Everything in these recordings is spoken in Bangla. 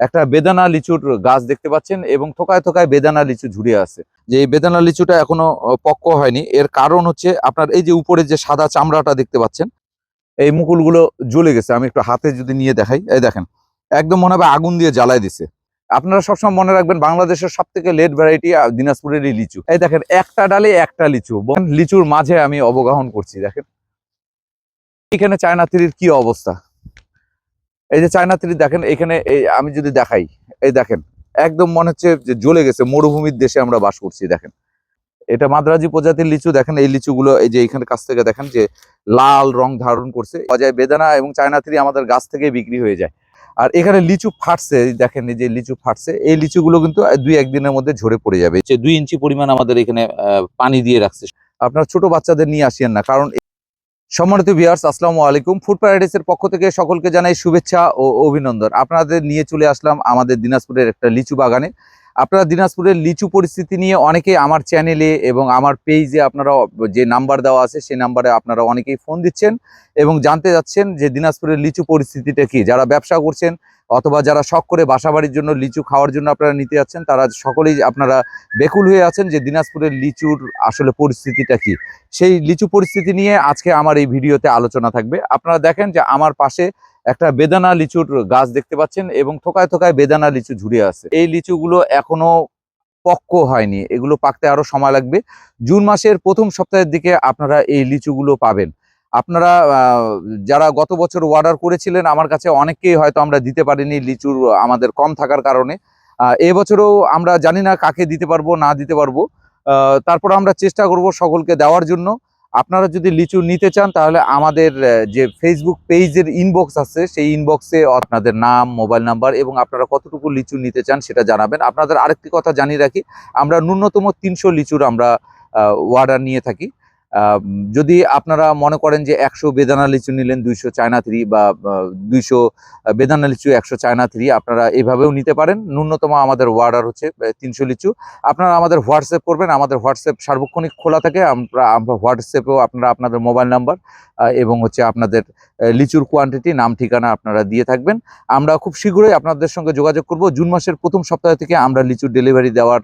একটা বেদানা লিচুর গাছ দেখতে পাচ্ছেন এবং থোকায় থোকায় বেদানা লিচু ঝুড়ে আছে। যে এই বেদানা লিচুটা এখনও পক্ক হয়নি। এর কারণ হচ্ছে আপনার এই যে উপরে যে সাদা চামড়াটা দেখতে পাচ্ছেন, এই মুকুলগুলো জ্বলে গেছে। আমি একটু হাতে যদি নিয়ে দেখাই, এই দেখেন, একদম মনে হবে আগুন দিয়ে জ্বালায় দিছে। আপনারা সবসময় মনে রাখবেন বাংলাদেশের সব থেকে লেট ভ্যারাইটি দিনাজপুরের এই লিচু। এই দেখেন, একটা ডালে একটা লিচু। লিচুর মাঝে আমি অবগাহন করছি, দেখেন। এখানে চায়না থ্রির কি অবস্থা? এই যে চায়না থ্রি দেখেন এখানে এই আমি যদি দেখাই এই দেখেন একদম মনে হচ্ছে যে জ্বলে গেছে মরুভূমির দেশে আমরা বাস করছি দেখেন। এটা মাদ্রাজি প্রজাতির লিচু দেখেন এই লিচুগুলো এই যে এখানে কাছ থেকে দেখেন যে লাল রং ধারণ করছে অজয় বেদানা এবং চায়না থ্রি আমাদের গাছ থেকে বিক্রি হয়ে যায়। আর এখানে লিচু ফাটছে দেখেন এই যে লিচু ফাটছে এই লিচুগুলো কিন্তু দুই একদিনের মধ্যে ঝরে পড়ে যাবে। যে দুই ইঞ্চি পরিমাণ আমাদের এখানে আহ, পানি দিয়ে রাখছে। আপনার ছোট বাচ্চাদের নিয়ে আসিয়েন না কারণ সম্মানিত ভিউয়ার্স আসসালামু আলাইকুম। ফুড প্যারাডাইসের পক্ষ থেকে সকলকে জানাই শুভেচ্ছা ও অভিনন্দন। আপনাদের নিয়ে চলে আসলাম আমাদের দিনাজপুরের একটা লিচু বাগানে। আপনারা দিনাজপুরের লিচু পরিস্থিতি নিয়ে অনেকেই আমার চ্যানেলে এবং আমার পেজে আপনারা যে নাম্বার দেওয়া আছে, সেই নাম্বারে আপনারা অনেকেই ফোন দিচ্ছেন এবং জানতে যাচ্ছেন যে দিনাজপুরের লিচু পরিস্থিতিটা কি। যারা ব্যবসা করছেন অথবা যারা শখ করে বাসাবাড়ির জন্য লিচু খাওয়ার জন্য আপনারা নিতে যাচ্ছেন, তারা সকলেই আপনারা বেকুল হয়ে আছেন যে দিনাজপুরের লিচুর আসলে পরিস্থিতিটা কি। সেই লিচু পরিস্থিতি নিয়ে আজকে আমার এই ভিডিওতে আলোচনা থাকবে। আপনারা দেখেন যে আমার পাশে একটা বেদানা লিচুর গাছ দেখতে পাচ্ছেন এবং থোকায় থোকায় বেদানা লিচু ঝুড়ে আছে। এই লিচুগুলো এখনও পক্ক হয়নি, এগুলো পাকতে আরও সময় লাগবে। জুন মাসের প্রথম সপ্তাহের দিকে আপনারা এই লিচুগুলো পাবেন। আপনারা যারা গত বছর অর্ডার করেছিলেন, আমার কাছে অনেককেই হয়তো আমরা দিতে পারিনি, লিচুর আমাদের কম থাকার কারণে। এবছরও আমরা জানি না কাকে দিতে পারব, না দিতে পারব। তারপর আমরা চেষ্টা করব সকলকে দেওয়ার জন্য। আপনারা যদি লিচু নিতে চান, তাহলে আমাদের যে ফেসবুক পেজের ইনবক্স আছে, সেই ইনবক্সে আপনাদের নাম মোবাইল নাম্বার এবং আপনারা কতটুকু লিচু নিতে চান সেটা জানাবেন। আপনাদের আরেকটি কথা জানিয়ে রাখি, আমরা ন্যূনতম তিনশো লিচুর আমরা অর্ডার নিয়ে থাকি। যদি আপনারা মনে করেন যে একশো বেদানা লিচু নিলেন, দুইশো চায়না থ্রি বা দুইশো বেদানা লিচু, একশো চায়না থ্রি, আপনারা এভাবেও নিতে পারেন। ন্যূনতম আমাদের অর্ডার হচ্ছে তিনশো লিচু। আপনারা আমাদের হোয়াটসঅ্যাপ করবেন, আমাদের হোয়াটসঅ্যাপ সার্বক্ষণিক খোলা থাকে। আমরা আমরা হোয়াটসঅ্যাপেও আপনারা আপনাদের মোবাইল নাম্বার এবং হচ্ছে আপনাদের লিচুর কোয়ান্টিটি নাম, ঠিকানা আপনারা দিয়ে থাকবেন। আমরা খুব শীঘ্রই আপনাদের সঙ্গে যোগাযোগ করব। জুন মাসের প্রথম সপ্তাহ থেকে আমরা লিচুর ডেলিভারি দেওয়ার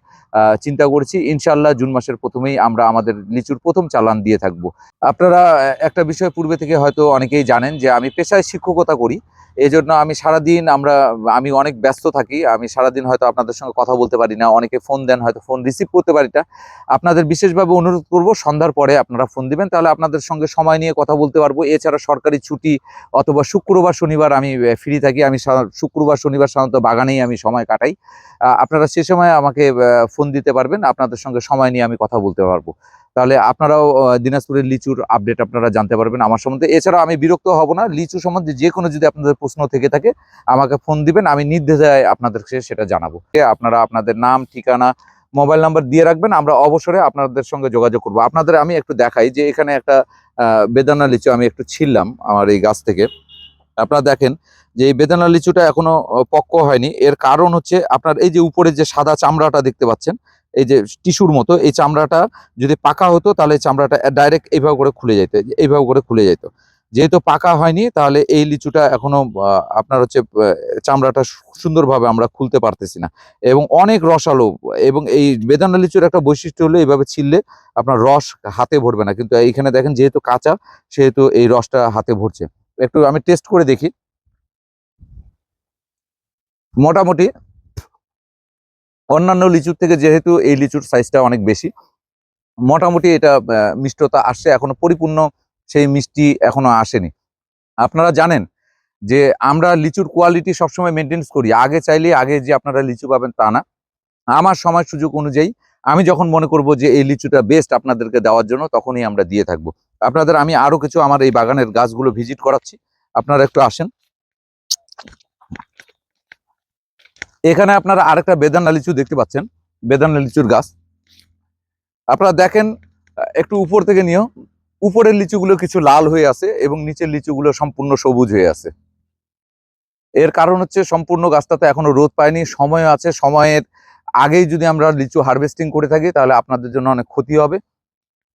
চিন্তা করছি। ইনশাল্লাহ জুন মাসের প্রথমেই আমরা আমাদের লিচুর প্রথম চালান দিয়ে থাকব। আপনারা একটা বিষয় পূর্বে থেকে হয়তো অনেকেই জানেন যে আমি পেশায় শিক্ষকতা করি। এই জন্য আমি সারাদিন আমরা, আমি অনেক ব্যস্ত থাকি। আমি সারাদিন হয়তো আপনাদের সঙ্গে কথা বলতে পারি না। অনেকে ফোন দেন, হয়তো ফোন রিসিভ করতে পারি না। আপনাদের বিশেষভাবে অনুরোধ করব, সন্ধ্যার পরে আপনারা ফোন দিবেন। তাহলে আপনাদের সঙ্গে সময় নিয়ে কথা বলতে পারব। এছাড়া সরকারি ছুটি অথবা শুক্রবার, শনিবার আমি ফ্রি থাকি। আমি শুক্রবার, শনিবার সাধারণত বাগানেই আমি সময় কাটাই। আপনারা সে সময় আমাকে ফোন দিতে পারবেন। আপনাদের সঙ্গে সময় নিয়ে আমি কথা বলতে পারব। তাহলে আপনারাও দিনাজপুরের লিচুর আপডেট আপনারা জানতে পারবেন আমার সম্বন্ধে। এছাড়াও আমি বিরক্ত হব না, লিচু সম্বন্ধে যে কোনো যদি আপনাদের প্রশ্ন থেকে থাকে, আমাকে ফোন দিবেন, আমি নির্দ্বিধায় আপনাদেরকে সেটা জানাব। আপনারা আপনাদের নাম, ঠিকানা মোবাইল নাম্বার দিয়ে রাখবেন, আমরা অবসরে আপনাদের সঙ্গে যোগাযোগ করব। আপনাদের আমি একটু দেখাই যে এখানে একটা বেদানা লিচু আমি একটু ছিললাম আমার এই গাছ থেকে। আপনারা দেখেন যে এই বেদানা লিচুটা এখনও পক্ক হয়নি। এর কারণ হচ্ছে আপনার এই যে উপরে যে সাদা চামড়াটা দেখতে পাচ্ছেন এই যে টিস্যুর মতো, এই চামড়াটা যদি পাকা হতো তাহলে চামড়াটা ডাইরেক্ট এইভাবে করে খুলে যেত এইভাবে করে খুলে যেত যেহেতু পাকা হয়নি তাহলে এই লিচুটা এখনও আপনার হচ্ছে চামড়াটা সুন্দরভাবে আমরা খুলতে পারতেছি না। এবং অনেক রসালো, এবং এই বেদানা লিচুর একটা বৈশিষ্ট্য হলো এইভাবে ছিললে আপনার রস হাতে ভরবে না। কিন্তু এইখানে দেখেন যেহেতু কাঁচা, সেহেতু এই রসটা হাতে ভরছে। একটু আমি টেস্ট করে দেখি। মোটামুটি অন্যান্য লিচুর থেকে যেহেতু এই লিচুর সাইজটা অনেক বেশি, মোটামুটি এটা মিষ্টতা আসছে, এখনও পরিপূর্ণ সেই মিষ্টি এখনও আসেনি। আপনারা জানেন যে আমরা লিচুর কোয়ালিটি সবসময় মেনটেন্স করি, আগে চাইলে, আগে যে আপনারা লিচু পাবেন তা না। আমার সময় সুযোগ অনুযায়ী আমি যখন মনে করব যে এই লিচুটা বেস্ট আপনাদেরকে দেওয়ার জন্য, তখনই আমরা দিয়ে থাকব। আপনাদের, আমি আরও কিছু আমার এই বাগানের গাছগুলো ভিজিট করাচ্ছি, আপনারা একটু আসেন। এখানে আপনারা আরেকটা বেদানা লিচু দেখতে পাচ্ছেন, বেদানা লিচুর গাছ। আপনারা দেখেন, একটু উপর থেকে নিয়েও উপরের লিচুগুলো কিছু লাল হয়ে আছে এবং নিচের লিচুগুলো সম্পূর্ণ সবুজ হয়ে আছে। এর কারণ হচ্ছে সম্পূর্ণ গাছটাতে এখনও রোদ পায়নি সময় আছে, সময়ের আগেই যদি আমরা লিচু হারভেস্টিং করে থাকি তাহলে আপনাদের জন্য অনেক ক্ষতি হবে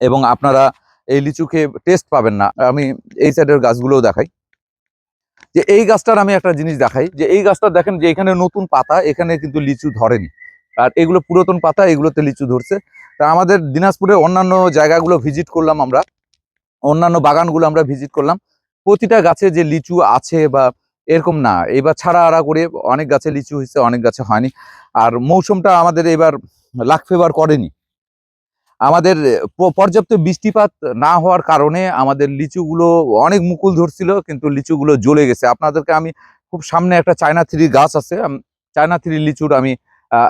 এবং আপনারা এই লিচুকে টেস্ট পাবেন না। আমি এই সাইডের গাছগুলোও দেখাই। যে এই গাছটার আমি একটা জিনিস দেখাই, যে এই গাছটা দেখেন যে এখানে নতুন পাতা, এখানে কিন্তু লিচু ধরেনি। আর এগুলো পুরাতন পাতা, এগুলোতে লিচু ধরছে। তা আমাদের দিনাজপুরে অন্যান্য জায়গাগুলো ভিজিট করলাম আমরা, অন্যান্য বাগানগুলো আমরা ভিজিট করলাম। প্রতিটা গাছে যে লিচু আছে বা এরকম না, এবার ছাড়া আড়া করে অনেক গাছে লিচু হয়েছে, অনেক গাছে হয়নি। আর মৌসুমটা আমাদের এবার লাখ ফেভার করেনি। আমাদের পর্যাপ্ত বৃষ্টিপাত না হওয়ার কারণে আমাদের লিচুগুলো অনেক মুকুল ধরছিল, কিন্তু লিচুগুলো জ্বলে গেছে। আপনাদেরকে আমি খুব সামনে একটা চায়না থ্রি গাছ আছে চায়না থ্রি লিচুর আমি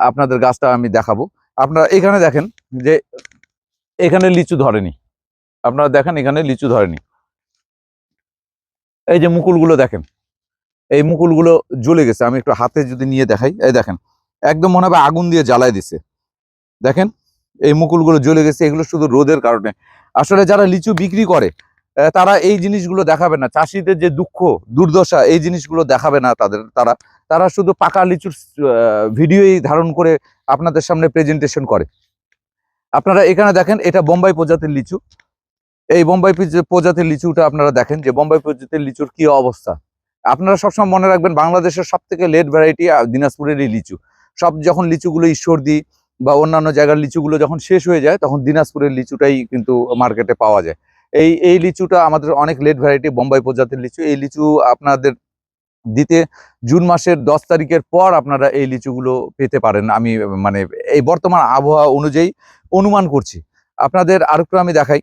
আপনাদের গাছটা আমি দেখাবো। আপনারা এখানে দেখেন যে এখানে লিচু ধরেনি। আপনারা দেখেন এখানে লিচু ধরেনি। এই যে মুকুলগুলো দেখেন, এই মুকুলগুলো জ্বলে গেছে। আমি একটু হাতে যদি নিয়ে দেখাই, এই দেখেন, একদম মনে হবে আগুন দিয়ে জ্বালায় দিছে। দেখেন এই মুকুলগুলো জ্বলে গেছে, এগুলো শুধু রোদের কারণে। আসলে যারা লিচু বিক্রি করে তারা এই জিনিসগুলো দেখাবে না। চাষিদের যে দুঃখ, দুর্দশা, এই জিনিসগুলো দেখাবে না তাদের, তারা তারা শুধু পাকা লিচুর ভিডিওই ধারণ করে আপনাদের সামনে প্রেজেন্টেশন করে। আপনারা এখানে দেখেন, এটা বোম্বাই প্রজাতির লিচু। এই বোম্বাই প্রজাতির লিচুটা আপনারা দেখেন যে বোম্বাই প্রজাতির লিচুর কি অবস্থা। আপনারা সবসময় মনে রাখবেন, বাংলাদেশের সব থেকে লেট ভ্যারাইটি দিনাজপুরেরই লিচু। সব যখন লিচুগুলো ঈশ্বরদী বা অন্যান্য জায়গার লিচুগুলো যখন শেষ হয়ে যায়, তখন দিনাজপুরের লিচুটাই কিন্তু মার্কেটে পাওয়া যায়। এই এই লিচুটা আমাদের অনেক লেট ভ্যারাইটি বোম্বাই প্রজাতির লিচু। এই লিচু আপনাদের দিতে জুন মাসের দশ তারিখের পর আপনারা এই লিচুগুলো পেতে পারেন। আমি মানে এই বর্তমান আবহাওয়া অনুযায়ী অনুমান করছি। আপনাদের আরেকটু আমি দেখাই।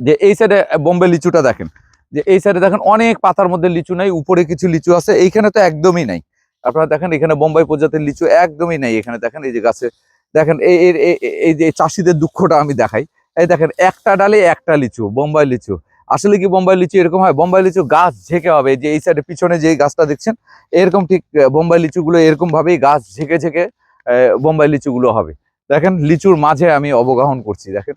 যে এই সাইডে বোম্বে লিচুটা দেখেন। যে এই সাইডে দেখেন অনেক পাতার মধ্যে লিচু নাই, উপরে কিছু লিচু আছে, এইখানে তো একদমই নাই। আপনারা দেখেন এখানে বোম্বাই প্রজাতির লিচু একদমই নাই এখানে, দেখেন এই যে গাছে, দেখেন এই, এই- যে চাষিদের দুঃখটা আমি দেখাই। এই দেখেন, একটা ডালে একটা লিচু, বোম্বাই লিচু। আসলে কি বোম্বাই লিচু এরকম হয়? বোম্বাই লিচু গাছ ঝেঁকে হবে যে এই সাইডে পিছনে যে গাছটা দেখছেন, এরকম ঠিক বোম্বাই লিচুগুলো এরকম ভাবেই গাছ ঝেঁকে ঝেঁকে বোম্বাই লিচুগুলো হবে। দেখেন, লিচুর মাঝে আমি অবগাহন করছি, দেখেন।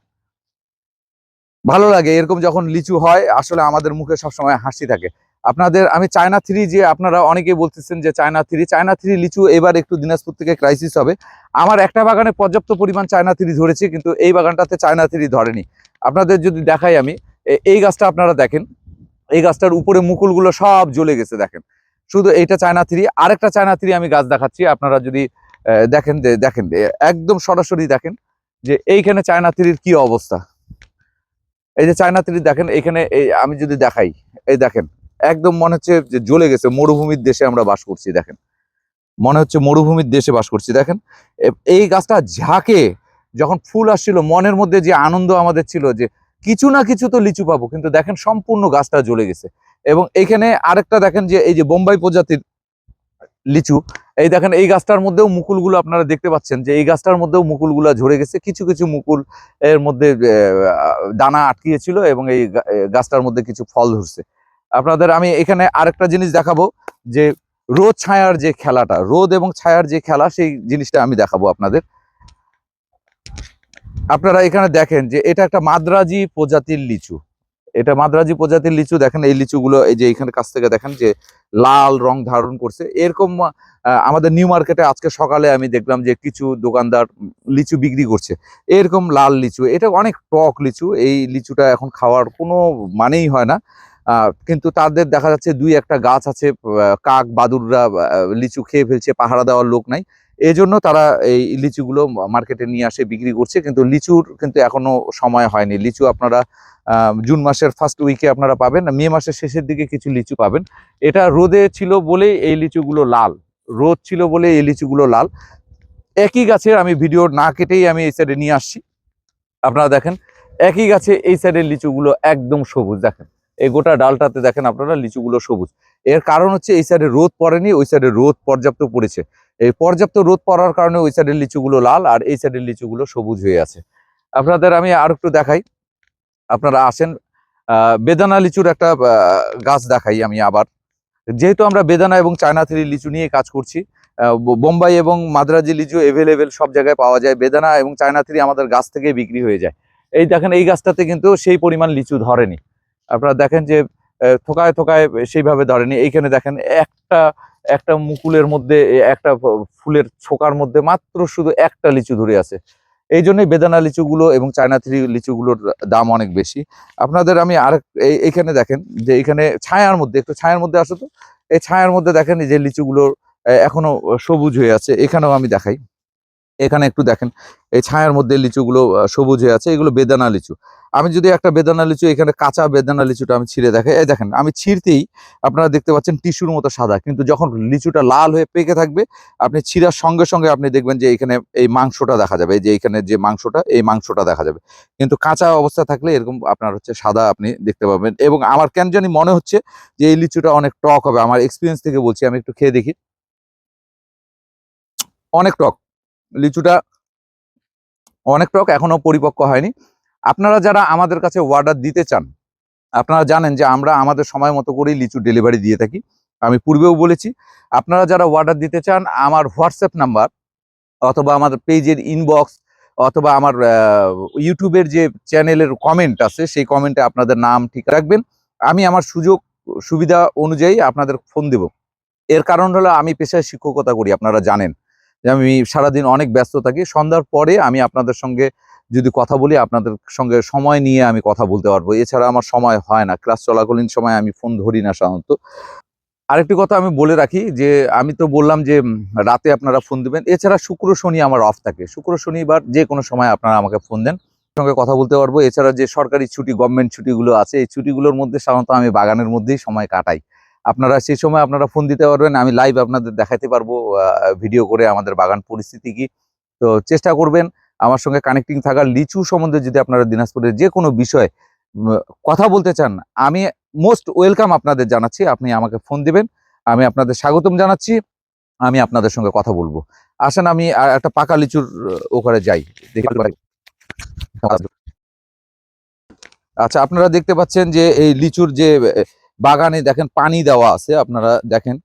ভালো লাগে, এরকম যখন লিচু হয়, আসলে আমাদের মুখে সবসময় হাসি থাকে। আপনাদের, আমি চায়না থ্রি যে আপনারা অনেকেই বলতেছেন যে চায়না থ্রি চায়না থ্রি লিচু এবার একটু দিনাজপুর থেকে ক্রাইসিস হবে। আমার একটা বাগানে পর্যাপ্ত পরিমাণ চায়না থ্রি ধরেছে, কিন্তু এই বাগানটাতে চায়না থ্রি ধরেনি। আপনাদের যদি দেখাই আমি এই গাছটা আপনারা দেখেন, এই গাছটার উপরে মুকুলগুলো সব জ্বলে গেছে, দেখেন। শুধু এইটা চায়না থ্রি আরেকটা চায়না থ্রি আমি গাছ দেখাচ্ছি, আপনারা যদি দেখেন দেখেন একদম সরাসরি দেখেন যে এইখানে চায়না থ্রির কি অবস্থা। এই যে চায়না থ্রি দেখেন এখানে আমি যদি দেখাই, এই দেখেন একদম মনে হচ্ছে যে জ্বলে গেছে, মরুভূমির দেশে আমরা বাস করছি, দেখেন। মনে হচ্ছে মরুভূমির দেশে বাস করছি, দেখেন। এই গাছটা ঝাঁকে যখন ফুল আসছিল, মনের মধ্যে যে আনন্দ আমাদের ছিল যে কিছু না কিছু তো লিচু পাবো, কিন্তু দেখেন সম্পূর্ণ গাছটা জ্বলে গেছে। এবং এখানে আরেকটা দেখেন যে, এই যে বোম্বাই প্রজাতির লিচু, এই দেখেন, এই গাছটার মধ্যেও মুকুলগুলো আপনারা দেখতে পাচ্ছেন যে, এই গাছটার মধ্যেও মুকুলগুলো ঝরে গেছে। কিছু কিছু মুকুল এর মধ্যে দানা আটকিয়েছিল এবং এই গাছটার মধ্যে কিছু ফল ধরছে। আপনাদের আমি এখানে আরেকটা জিনিস দেখাবো, যে রোদ ছায়ার যে খেলাটা, রোদ এবং ছায়ার যে খেলা, সেই জিনিসটা আমি দেখাবো আপনাদের। আপনারা এখানে দেখেন যে এটা একটা মাদ্রাজি প্রজাতির লিচু। এটা মাদ্রাজি প্রজাতির লিচু, দেখেন এই লিচুগুলো এই যে এখানে কাছ থেকে দেখেন যে লাল রং ধারণ করছে। এরকম আমাদের নিউ মার্কেটে আজকে সকালে আমি দেখলাম যে কিছু দোকানদার লিচু বিক্রি করছে। এরকম লাল লিচু, এটা অনেক টক লিচু, এই লিচুটা এখন খাওয়ার কোনো মানেই হয় না। কিন্তু তাদের দেখা যাচ্ছে দুই একটা গাছ আছে কাক বাদুররা লিচু খেয়ে ফেলছে, পাহারা দেওয়ার লোক নাই। এই জন্য তারা এই লিচুগুলো মার্কেটে নিয়ে আসে, বিক্রি করছে। কিন্তু লিচুর কিন্তু এখনও সময় হয়নি। লিচু আপনারা জুন মাসের ফার্স্ট উইকে আপনারা পাবেন, মে মাসের শেষের দিকে কিছু লিচু পাবেন। এটা রোদে ছিল বলেই এই লিচুগুলো লাল। রোদ ছিল বলে এই লিচুগুলো লাল। একই গাছের আমি ভিডিও না কেটেই আমি এই সাইডে নিয়ে আসছি। আপনারা দেখেন, একই গাছে এই সাইডের লিচুগুলো একদম সবুজ। দেখেন এই গোটা ডালটাতে দেখেন আপনারা লিচুগুলো সবুজ। এর কারণ হচ্ছে এই সাইডে রোদ পড়েনি, ওই সাইডে রোদ পর্যাপ্ত পড়েছে। এই পর্যাপ্ত রোদ পড়ার কারণে ওই সাইডের লিচুগুলো লাল আর এই সাইডের লিচুগুলো সবুজ হয়ে আছে। আপনাদের আমি আর একটু দেখাই। আপনারা আসেন বেদানা লিচুর একটা গাছ দেখাই আমি আবার। যেহেতু আমরা বেদানা এবং চায়না থ্রি লিচু নিয়ে কাজ করছি বোম্বাই এবং মাদ্রাজি লিচু এভেলেবেল সব জায়গায় পাওয়া যায়। বেদানা এবং চায়না থ্রি আমাদের গাছ থেকে বিক্রি হয়ে যায়। এই দেখেন এই গাছটাতে কিন্তু সেই পরিমাণ লিচু ধরেনি। আপনারা দেখেন যে থোকায় থোকায় সেইভাবে ধরেনি। এইখানে দেখেন একটা একটা মুকুলের মধ্যে একটা ফুলের ছোকার মধ্যে মাত্র শুধু একটা লিচু ধরে আছে। এই জন্যই বেদানা লিচুগুলো এবং চায়না থ্রি লিচুগুলোর দাম অনেক বেশি। আপনাদের আমি এই- এইখানে দেখেন যে এখানে ছায়ার মধ্যে একটু ছায়ার মধ্যে আসো তো। এই ছায়ার মধ্যে দেখেন যে লিচুগুলো আহ, এখনও সবুজ হয়ে আছে। এখানেও আমি দেখাই। এখানে একটু দেখেন, এই ছায়ার মধ্যে লিচুগুলো সবুজ হয়ে আছে, এগুলো বেদানা লিচু। আমি যদি একটা বেদানা লিচু, এখানে কাঁচা বেদানা লিচুটা আমি ছিঁড়ে দেখে, এই দেখেন, আমি ছিঁড়তেই আপনারা দেখতে পাচ্ছেন টিস্যুর মতো সাদা, কিন্তু যখন লিচুটা লাল হয়ে পেকে থাকবে, আপনি ছিঁড়ার সঙ্গে সঙ্গে আপনি দেখবেন যে এখানে এই মাংসটা দেখা যাবে যে এখানে যে মাংসটা, এই মাংসটা দেখা যাবে। কিন্তু কাঁচা অবস্থা থাকলে এরকম আপনার হচ্ছে সাদা আপনি দেখতে পাবেন। এবং আমার কেন জানি মনে হচ্ছে যে এই লিচুটা অনেক টক হবে, আমার এক্সপিরিয়েন্স থেকে বলছি, আমি একটু খেয়ে দেখি। অনেক টক। লিচুটা অনেক টক এখনও পরিপক্ক হয়নি। আপনারা যারা আমাদের কাছে অর্ডার দিতে চান, আপনারা জানেন যে আমরা আমাদের সময় মতো করেই লিচু ডেলিভারি দিয়ে থাকি। আমি পূর্বেও বলেছি, আপনারা যারা অর্ডার দিতে চান, আমার হোয়াটসঅ্যাপ নাম্বার অথবা আমাদের পেজের ইনবক্স অথবা আমার ইউটিউবের যে চ্যানেলের কমেন্ট আছে, সেই কমেন্টে আপনাদের নাম ঠিক রাখবেন। আমি আমার সুযোগ, সুবিধা অনুযায়ী আপনাদের ফোন দেব। এর কারণ হলো আমি পেশায় শিক্ষকতা করি, আপনারা জানেন। যে আমি সারাদিন অনেক ব্যস্ত থাকি, সন্ধ্যার পরে আমি আপনাদের সঙ্গে যদি কথা বলি, আপনাদের সঙ্গে সময় নিয়ে আমি কথা বলতে পারব। এছাড়া আমার সময় হয় না, ক্লাস চলাকালীন সময় আমি ফোন ধরি না সাধারণত। আরেকটি কথা আমি বলে রাখি যে, আমি তো বললাম যে রাতে আপনারা ফোন দিবেন। এছাড়া শুক্র শনি আমার অফ থাকে। শুক্র শনিবার যে কোনো সময় আপনারা আমাকে ফোন দেন। সঙ্গে কথা বলতে পারব। এছাড়া যে সরকারি ছুটি গভর্নমেন্ট ছুটিগুলো আছে, এই ছুটিগুলোর মধ্যে সাধারণত আমি বাগানের মধ্যেই সময় কাটাই। আপনারা সেই সময় আপনারা ফোন দিতে পারবেন, আমি লাইভ আপনাদের দেখাতে পারব ভিডিও করে আমাদের বাগান পরিস্থিতি কি। তো চেষ্টা করবেন আমার সঙ্গে কানেক্টিং থাকার। লিচু সম্বন্ধে যদি আপনারা দিনাজপুরের যে কোনো বিষয়ে কথা বলতে চান, আমি মোস্ট ওয়েলকাম আপনাদের জানাচ্ছি। আপনি আমাকে ফোন দিবেন, আমি আপনাদের স্বাগতম জানাচ্ছি, আমি আপনাদের সঙ্গে কথা বলব। আসেন, আমি একটা পাকা লিচুর ওখানে যাই। আচ্ছা আপনারা দেখতে পাচ্ছেন যে এই লিচুর যে বাগানে দেখেন পানি দেওয়া আছে, আপনারা দেখেন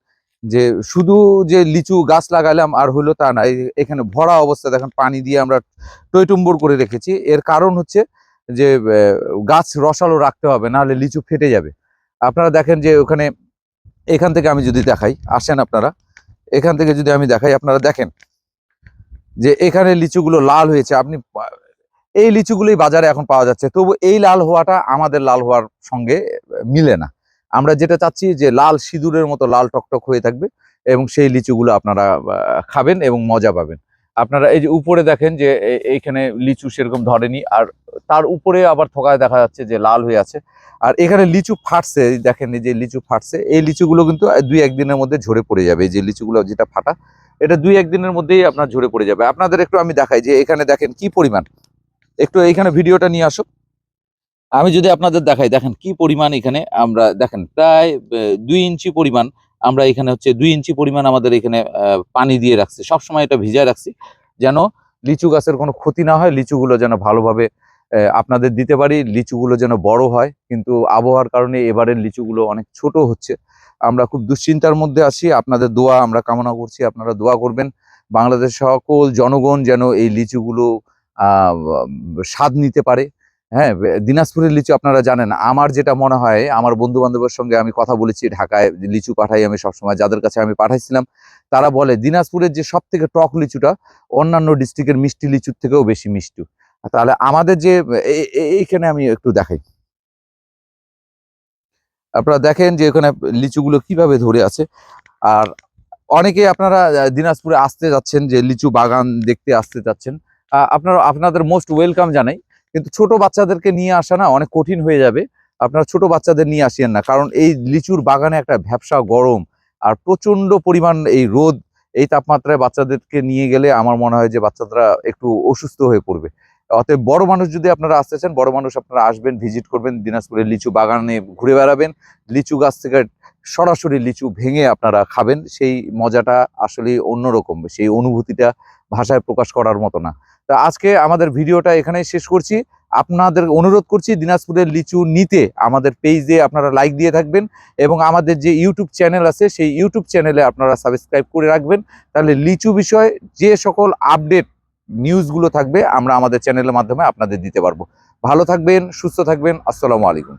যে শুধু যে লিচু গাছ লাগালাম আর হলো তা না এখানে ভরা অবস্থা দেখেন পানি দিয়ে আমরা টইটুম্বর করে রেখেছি। এর কারণ হচ্ছে যে গাছ রসালো রাখতে হবে, নাহলে লিচু ফেটে যাবে। আপনারা দেখেন যে ওখানে, এখান থেকে আমি যদি দেখাই, আসেন আপনারা, এখান থেকে যদি আমি দেখাই, আপনারা দেখেন যে এখানে লিচুগুলো লাল হয়েছে। আপনি, এই লিচুগুলোই বাজারে এখন পাওয়া যাচ্ছে। তবু এই লাল হওয়াটা আমাদের লাল হওয়ার সঙ্গে মিলে না। আমরা যেটা চাচ্ছি যে লাল সিঁদুরের মতো লাল টকটক হয়ে থাকবে এবং সেই লিচুগুলো আপনারা খাবেন এবং মজা পাবেন। আপনারা এই যে উপরে দেখেন যে এইখানে লিচু সেরকম ধরেনি আর তার উপরে আবার থোকায় দেখা যাচ্ছে যে লাল হয়ে আছে। আর এখানে লিচু ফাটছে দেখেন যে লিচু ফাটছে, এই লিচুগুলো কিন্তু দুই একদিনের মধ্যে ঝরে পড়ে যাবে, এই যে লিচুগুলো যেটা ফাটা, এটা দুই একদিনের মধ্যেই আপনার ঝরে পড়ে যাবে। আপনাদের একটু আমি দেখাই যে এখানে দেখেন কি পরিমাণ। একটু এইখানে ভিডিওটা নিয়ে আসো। আমি যদি আপনাদের দেখাই, দেখেন কি পরিমাণ এখানে আমরা, দেখেন প্রায় দুই ইঞ্চি পরিমাণ আমরা এখানে হচ্ছে, দুই ইঞ্চি পরিমাণ আমাদের এখানে পানি দিয়ে রাখছি। সবসময় এটা ভিজায় রাখছি যেন লিচু গাছের কোনো ক্ষতি না হয়, লিচুগুলো যেন ভালোভাবে আপনাদের দিতে পারি, লিচুগুলো যেন বড় হয়। কিন্তু আবহাওয়ার কারণে এবারের লিচুগুলো অনেক ছোট হচ্ছে। আমরা খুব দুশ্চিন্তার মধ্যে আছি, আপনাদের দোয়া আমরা কামনা করছি, আপনারা দোয়া করবেন। বাংলাদেশ সকল জনগণ যেন এই লিচুগুলো স্বাদ নিতে পারে। হ্যাঁ দিনাজপুরের লিচু আপনারা জানেন। আমার যেটা মনে হয়, আমার বন্ধু বান্ধবের সঙ্গে আমি কথা বলেছি, ঢাকায় লিচু পাঠাই আমি সবসময়, যাদের কাছে আমি পাঠাইছিলাম, তারা বলে, দিনাজপুরের যে সব থেকে টক লিচুটা, অন্যান্য ডিস্ট্রিক্টের মিষ্টি লিচুর থেকেও বেশি মিষ্টি। তাহলে আমাদের যে এইখানে আমি একটু দেখাই। আপনারা দেখেন যে এখানে লিচুগুলো কীভাবে ধরে আছে। আর অনেকে আপনারা দিনাজপুরে আসতে যাচ্ছেন, যে লিচু বাগান দেখতে আসতে যাচ্ছেন। আপনারা, আপনাদের মোস্ট ওয়েলকাম জানাই। কিন্তু ছোট বাচ্চাদেরকে নিয়ে আসা না অনেক কঠিন হয়ে যাবে। আপনারা ছোট বাচ্চাদের নিয়ে আসিয়েন না। কারণ এই লিচুর বাগানে একটা ভ্যাবসা গরম আর প্রচণ্ড পরিমাণ এই রোদ, এই তাপমাত্রায় বাচ্চাদেরকে নিয়ে গেলে আমার মনে হয় যে বাচ্চারা একটু অসুস্থ হয়ে পড়বে। অতএব বড় মানুষ যদি আপনারা আসতে চান, বড় মানুষ আপনারা আসবেন, ভিজিট করবেন দিনাজপুরের লিচু বাগানে ঘুরে বেড়াবেন। লিচু গাছ থেকে সরাসরি লিচু ভেঙে আপনারা খাবেন। সেই মজাটা আসলে অন্যরকম। সেই অনুভূতিটা ভাষায় প্রকাশ করার মতো না। তা আজকে আমাদের ভিডিওটা এখানেই শেষ করছি। আপনাদের অনুরোধ করছি দিনাজপুরের লিচু নিতে আমাদের পেজে আপনারা লাইক দিয়ে থাকবেন এবং আমাদের যে ইউটিউব চ্যানেল আছে, সেই ইউটিউব চ্যানেলে আপনারা সাবস্ক্রাইব করে রাখবেন। তাহলে লিচু বিষয়ে যে সকল আপডেট নিউজগুলো থাকবে, আমরা আমাদের চ্যানেলের মাধ্যমে আপনাদের দিতে পারব। ভালো থাকবেন, সুস্থ থাকবেন, আসসালামু আলাইকুম।